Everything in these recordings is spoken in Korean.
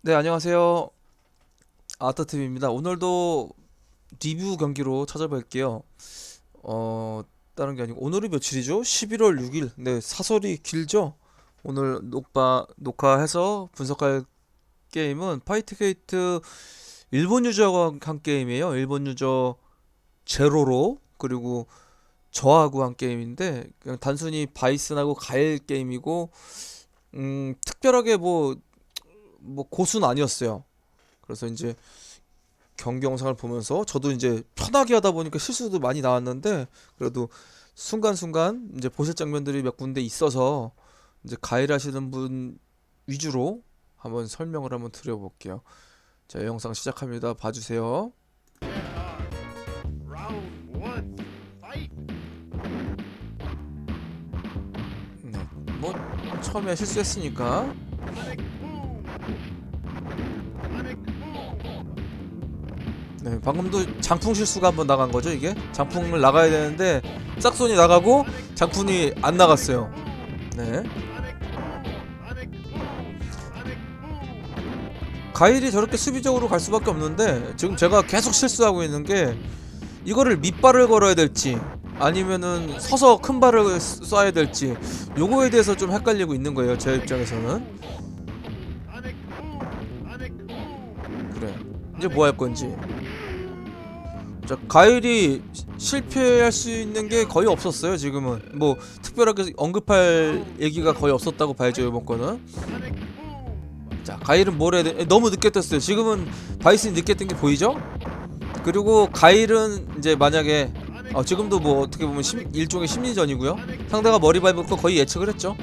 네, 안녕하세요. 아따TV입니다. 오늘도 리뷰 경기로 찾아뵐게요. 어, 다른 게 아니고, 오늘이 며칠이죠? 11월 6일. 네, 사설이 길죠? 오늘 녹화, 녹화해서 분석할 게임은 파이트게이트 일본 유저가 한 게임이에요. 일본 유저 제로로. 그리고 저하고 한 게임인데, 그냥 단순히 바이슨하고 가일 게임이고, 음, 특별하게 뭐, 뭐 고수는 아니었어요. 그래서 이제 경기 영상을 보면서 저도 이제 편하게 하다 보니까 실수도 많이 나왔는데 그래도 순간순간 이제 보실 장면들이 몇 군데 있어서 이제 가일 하시는 분 위주로 한번 설명을 한번 드려볼게요. 자, 영상 시작합니다. 봐주세요. 네. 뭐 처음에 실수했으니까 네, 방금도 장풍 실수가 한번 나간 거죠, 이게? 장풍을 나가야 되는데 싹손이 나가고 장풍이 안 나갔어요. 네. 가일이 저렇게 수비적으로 갈 수밖에 없는데 지금 제가 계속 실수하고 있는 게 이거를 밑발을 걸어야 될지 아니면은 서서 큰 발을 쏴- 쏴야 될지 요거에 대해서 좀 헷갈리고 있는 거예요 제 입장에서는! 그래 이제 뭐 할 건지 자 가일이 시- 실패할 수 있는 게 거의 없었어요 지금은 뭐 특별하게 언급할 얘기가 거의 없었다고 봐야죠 이번 거는! 자 가일은 뭘 해야 돼? 너무 늦게 떴어요 지금은 바이슨이 늦게 뜬 게 보이죠? 그리고 가일은 이제 만약에 어, 지금도 뭐 어떻게 보면 심, 일종의 심리전이고요 상대가 머리 밟을 거 거의 예측을 했죠!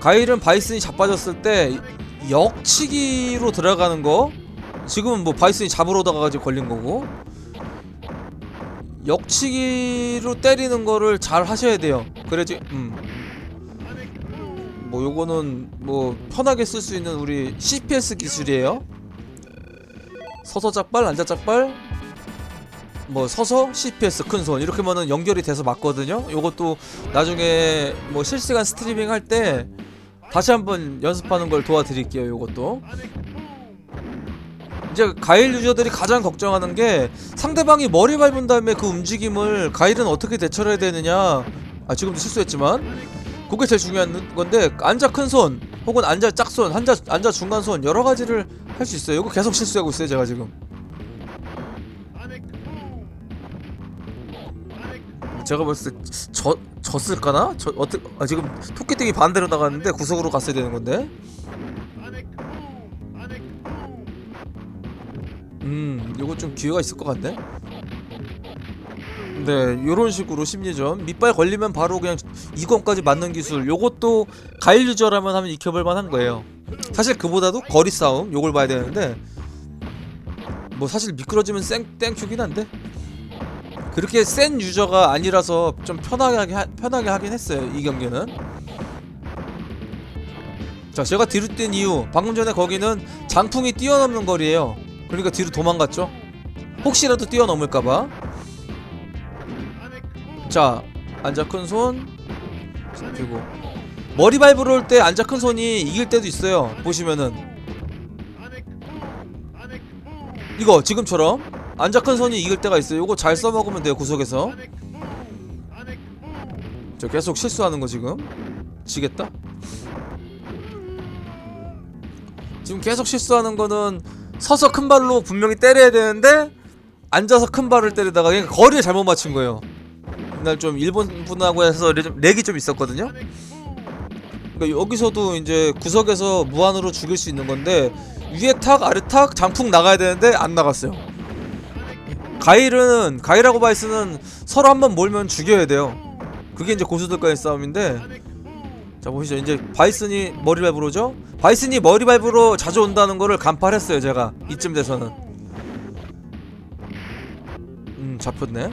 가일은 바이슨이 자빠졌을 때 역치기로 들어가는 거 지금은 뭐 바이슨이 잡으러 다가가지고 걸린 거고. 역치기로 때리는 거를 잘 하셔야 돼요. 그래야지 음뭐 요거는 뭐 편하게 쓸 수 있는 우리 CPS 기술이에요. 서서 짝발 앉아 짝발. 뭐 서서 CPS 큰손 이렇게 하면은 연결이 돼서 맞거든요. 요것도 나중에 뭐 실시간 스트리밍 할 때 다시 한번 연습하는 걸 도와드릴게요 요것도 이제 가일 유저들이 가장 걱정하는 게 상대방이 머리 밟은 다음에 그 움직임을 가일은 어떻게 대처를 해야 되느냐. 아 지금도 실수했지만. 그게 제일 중요한 건데 앉아 큰 손 혹은 앉아 짝손 앉아 앉아 중간 손 여러 가지를 할 수 있어요. 이거 계속 실수하고 있어요 제가 지금. 제가 봤을 때 저, 졌을까나? 저, 어떻게, 아, 지금 토끼등이 반대로 나갔는데 구석으로 갔어야 되는 건데 음 요거 좀 기회가 있을 것 같네. 네 요런 식으로 심리전. 밑발 걸리면 바로 그냥 이건까지 맞는 기술. 요것도 가일 유저라면 하면 익혀볼 만한 거예요. 사실 그보다도 거리 싸움 요걸 봐야 되는데 뭐 사실 미끄러지면 쌩, 땡큐긴 한데. 그렇게 센 유저가 아니라서 좀 편하게 하, 편하게 하긴 했어요 이 경기는. 자 제가 뒤로 뛴 이유. 방금 전에 거기는 장풍이 뛰어넘는 거리예요 그러니까 뒤로 도망갔죠 혹시라도 뛰어넘을까봐! 자 앉아 큰손 그리고 머리 밟으러 올 때 앉아 큰 손이 이길 때도 있어요 보시면은! 이거 지금처럼 앉아 큰 손이 이길 때가 있어요 이거 잘 써먹으면 돼요 구석에서! 저 계속 실수하는 거 지금 지겠다 지금 계속 실수하는 거는 서서 큰 발로 분명히 때려야 되는데 앉아서 큰 발을 때리다가 그냥 거리를 잘못 맞춘 거예요. 그날 좀 일본 분하고 해서 렉이 좀 있었거든요. 그러니까 여기서도 이제 구석에서 무한으로 죽일 수 있는 건데 위에 탁 아래 탁 장풍 나가야 되는데 안 나갔어요. 가일은 가일하고 바이스는 서로 한번 몰면 죽여야 돼요. 그게 이제 고수들과의 싸움인데 자 보시죠. 이제 바이슨이 머리 밟으로죠? 바이슨이 머리 밟으로 자주 온다는 거를 간파했어요 제가. 이쯤 돼서는. 음 잡혔네.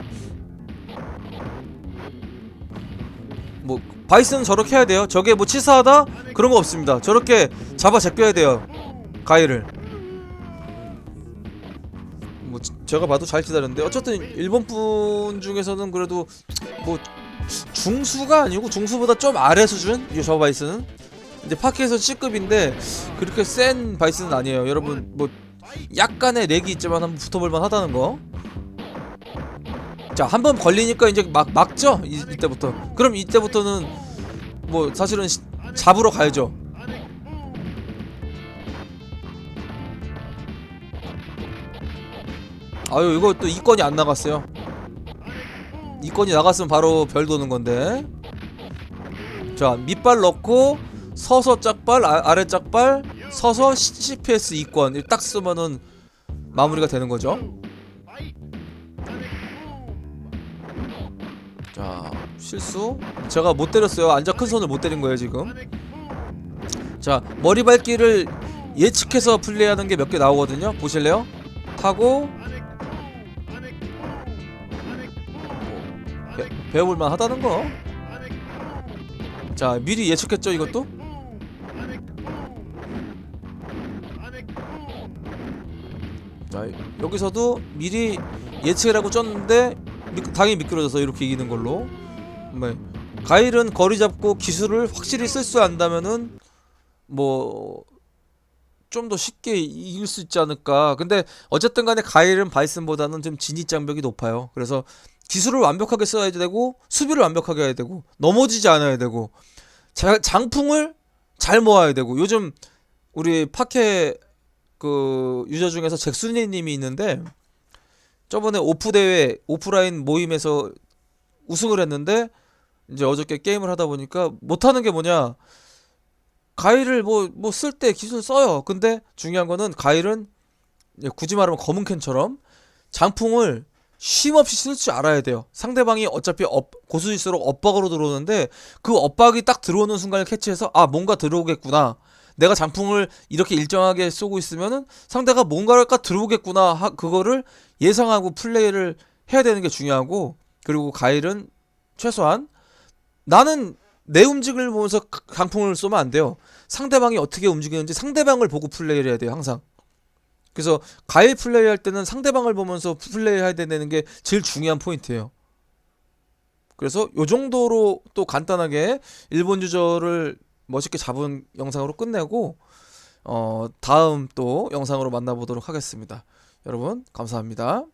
뭐 바이슨은 저렇게 해야 돼요? 저게 뭐 치사하다? 그런 거 없습니다. 저렇게 잡아 제껴야 돼요. 가이를. 뭐 지- 제가 봐도 잘 기다렸는데. 어쨌든 일본 분 중에서는 그래도 뭐 중수가 아니고 중수보다 좀 아래 수준 이 저 바이스는 이제 파키에서 C급인데 그렇게 센 바이스는 아니에요. 여러분 뭐 약간의 렉이 있지만 한번 붙어볼만 하다는 거. 자, 한 번 걸리니까 이제 막 막죠. 이, 이때부터. 그럼 이때부터는 뭐 사실은 시- 잡으러 가야죠. 아유, 이거 또 이건이 안 나갔어요. 이 건이 나갔으면 바로 별 도는 건데. 자, 밑발 넣고 서서 짝발, 아, 아래 짝발, 서서 CPS 2권 이렇게 딱 쓰면은 마무리가 되는 거죠. 자, 실수. 제가 못 때렸어요. 앉아 큰 손을 못 때린 거예요, 지금. 자, 머리 밟기를 예측해서 플레이하는 게 몇 개 나오거든요. 보실래요? 타고 배, 배워볼 만 하다는 거. 자, 미리 예측했죠, 이것도? 자, 여기서도 미리 예측을 하고 쪘는데 미, 당연히 미끄러져서 이렇게 이기는 걸로. 네. 가일은 거리 잡고 기술을 확실히 쓸 수 안다면은 뭐 좀더 쉽게 이길 수 있지 않을까. 근데 어쨌든 간에 가일은 바이슨보다는 좀 진입 장벽이 높아요. 그래서 기술을 완벽하게 써야 되고 수비를 완벽하게 해야 되고 넘어지지 않아야 되고 자, 장풍을 잘 모아야 되고 요즘 우리 파케 그 유저 중에서 잭순이 님이 있는데 저번에 오프 대회 오프라인 모임에서 우승을 했는데 이제 어저께 게임을 하다 보니까 못하는 게 뭐냐? 가일을 뭐 뭐 쓸 때 기술 써요. 근데 중요한 거는 가일은 굳이 말하면 검은 캔처럼 장풍을 쉼없이 쓸 줄 알아야 돼요 상대방이 어차피 업, 고수일수록 엇박으로 들어오는데 그 엇박이 딱 들어오는 순간을 캐치해서 아 뭔가 들어오겠구나 내가 장풍을 이렇게 일정하게 쏘고 있으면은 상대가 뭔가가 들어오겠구나 하, 그거를 예상하고 플레이를 해야 되는 게 중요하고 그리고 가일은 최소한 나는 내 움직임을 보면서 가- 강풍을 쏘면 안 돼요. 상대방이 어떻게 움직이는지 상대방을 보고 플레이를 해야 돼요, 항상. 그래서 가일 플레이할 때는 상대방을 보면서 플레이해야 되는 게 제일 중요한 포인트예요. 그래서 요 정도로 또 간단하게 일본 유저를 멋있게 잡은 영상으로 끝내고 어 다음 또 영상으로 만나보도록 하겠습니다. 여러분 감사합니다.